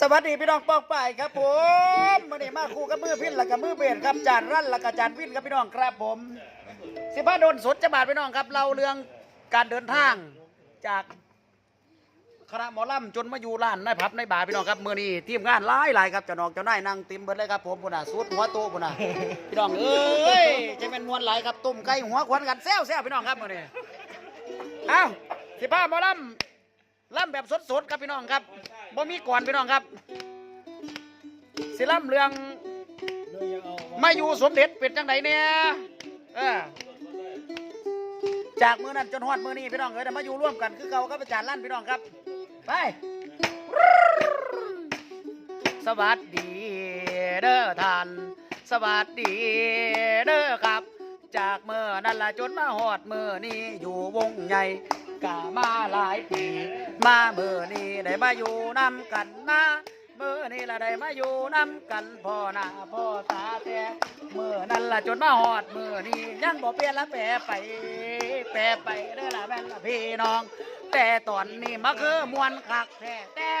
สวัสดีพี่น้องปอกป่ายครับผมมื่อนี้มาคู่กับมือพินแล้วกับมือเบสครับจานรั่นแล้วกับจานวินครับพี่น้องครับผม สิบ้าโดนสดจะบาดพี่น้องครับ เราเรื่องการเดินทางจากคณะหมอลำจนมาอยู่ร้านในผับในบาร์พี่น้องครับมื่อนี้ทีมงานหลายหลายครับเจ้าน้องเจ้านายนั่งติมเบิดเลยครับผมพุ่นน่ะสุดหัวโตพุ่นน่ะพี่น้องเอ้ยจะเป็นมวนหลายครับตุ่มไก่หัวควันกันแซวแซวพี่น้องครับมือนี้เอ้าสิบ้าหมอลำล่ำแบบสดๆครับพี่น้องครับ บ่มีก่อนพี่น้องครับสิล่ำเรื่องมาอยู่สมเด็จเป็นจังไดเนี่ยเออจากมือนั้นจนฮอดมือนี้พี่น้องเอ้ยมาอยู่ร่วมกันคือเก่ากับอาจารย์ลั่นพี่น้องครับ ไป สวัสดีเด้อท่าน สวัสดีเด้อครับ จากเมื่อนั้นละจนมาหอดมือนี้อยู่วงใหญ่ กะมาหลายปีมาเมื่อนี้ได้มาอยู่นำกันนะเมื่อนี้ละได้มาอยู่นำกันพ่อหน้าพ่อตาแต่เมื่อนั้นละจนมาหอดเมื่อนี้ยังบ่เปลี่ยนละแปรไป แปรไปเด้อละแม่นละพี่น้อง แต่ตอนนี้มาคือมวนคักแท้แต่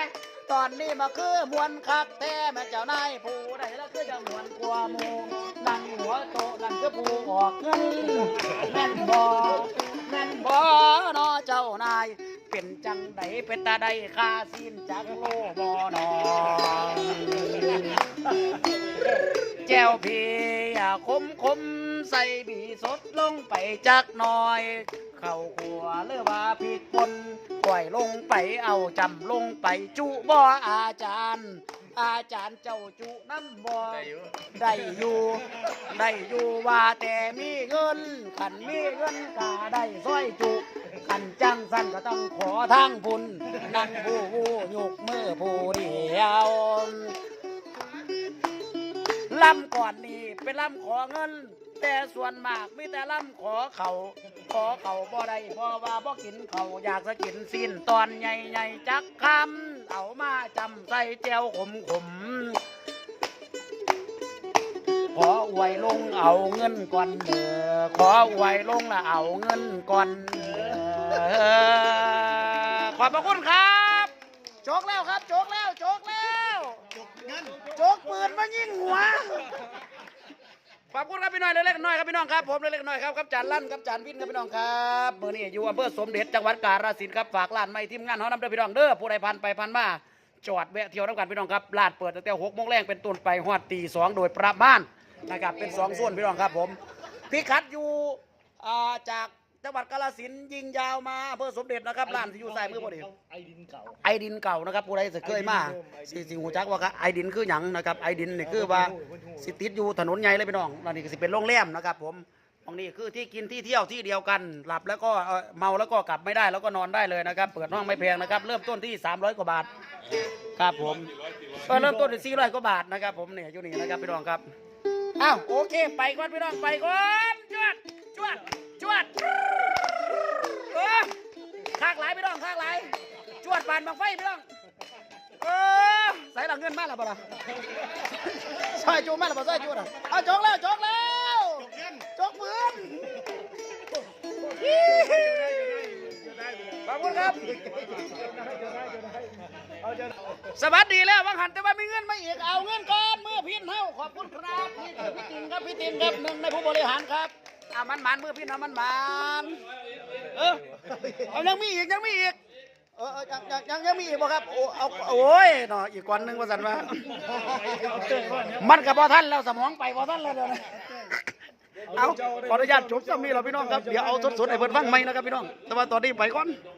ตอนนี้มาคือมวนคักแท้แม่เจ้านายผู้ใดละคือจะมวนกว่ามูนั่งหัวโตะนั่นคือผู้ออกเงินแม่นบ่ แม่นบ่นอเจ้านาย เป็นจังใดเป็นตาใดคาสินจักโลบ่นอแจวพี่อย่าคมคมใส่บีสดลงไปจักหน่อย เข้าขัวหรือว่าผิดปน ปล่อยลงไปเอาจำลงไปจุบ่อาจารย์ อาจารย์เจ้าจุน้ำบ่ได้อยู่ได้อยู่ว่าแต่มีเงินขันมีเงินก็ได้ซอยจุขันจังสันก็ต้องขอทางบุญนั่งผู้ผู้ยกมือผู้เดียวลำก่อนนี่ เป็นลำขอเงิน แต่ส่วนมากมีแต่ลำขอเขาขอเขาบ่ได้เพราะว่าบ่กินเขาอยากจะกินสิ้นตอนใหญ่ๆจักคำเอามาจำใส่แจวขมขมๆขออวยลงเอาเงินก่อนเด้อขออวยลงละเอาเงินก่อนเด้อขอบพระคุณครับโจกแล้วครับโจกแล้วโจกแล้วโจกปืนมายิงหัว ขอบคุณครับพี่น้อยเล็กๆน้อยครับพี่น้องครับผมเล็กๆน้อยครับครับจานลั่นครับจานวินครับพี่น้องครับเมื่อนี้อยู่อำเภอสมเด็จจังหวัดกาฬสินธุ์ครับฝากร้านไม่ทีมงานเขานำเด้อพี่น้องเด้อผู้ใดพันไปพันมาจอดแวะเที่ยวน้ำกันพี่น้องครับร้านเปิดตั้งแต่หกโมงแรงเป็นต้นไปฮอดตีสองโดยประมาณนะครับเป็นสองส่วนพี่น้องครับผมพิกัดอยู่อ่าจาก จังหวัดกาฬสินธุ์ยิงยาวมาอำเภอสมเด็จนะครับร้านที่อยู่ใต้มือพอดี ไอดินเก่า ไอดินเก่านะครับผู้ใดจะเคยมาสิสิหูจักว่าก็ไอดินคือหยังนะครับไอดินนี่คือว่าสิติดอยู่ถนนใหญ่เลยพี่น้องแล้วนี่ก็สิเป็นโรงแรมนะครับ ผมตรงนี้คือที่กินที่เที่ยวที่เดียวกันหลับแล้วก็เอ่อเมาแล้วก็กลับไม่ได้แล้วก็นอนได้เลยนะครับ เปิดห้องไม่แพงนะครับ เริ่มต้นที่ 300 กว่าบาทครับผมเออเริ่มต้นที่400กว่าบาทนะครับ ผมเนี่ยอยู่นี่นะครับพี่น้องครับอ้าวโอเค ไปก่อนพี่น้องไปก่อนจวดจวดจ วดเออข้างหลายพี่น้องข้างหลายจวดบานบังไฟพี่น้องเออใส่หลังเงินมาแล้วป่ะล่ะซอยจูมาแล้วป่ะซอยจูน่ะเอาจกแล้วจกแล้วจกปืนขอบคุณครับ สวัสดีแล้ววังหันแต่ว่ามีเงินมาอีกเอาเงินก่อนมือพินเฮาขอบคุณครับนี่คือพี่ติงครับพี่ติงครับหนึ่งในผู้บริหารครับ อ่ามันมันมือพินเองมันมันเออเอายังมีอีกยังมีอีกเออเออยังยังยังยังมีอีกบ่ครับโอ้เอาโอ้ยเนาะอีกก้อนหนึ่งว่าสันว่ามันกับพอท่านแล้วสมองไปพอท่านแล้วเดี๋ยวนะเอาขออนุญาตจบซ้ำนี้เราพี่น้องครับเดี๋ยวเอาสดๆไอ้เพิ่นฟังไหมนะครับพี่น้อง แต่ว่าตอนนี้ไปก่อน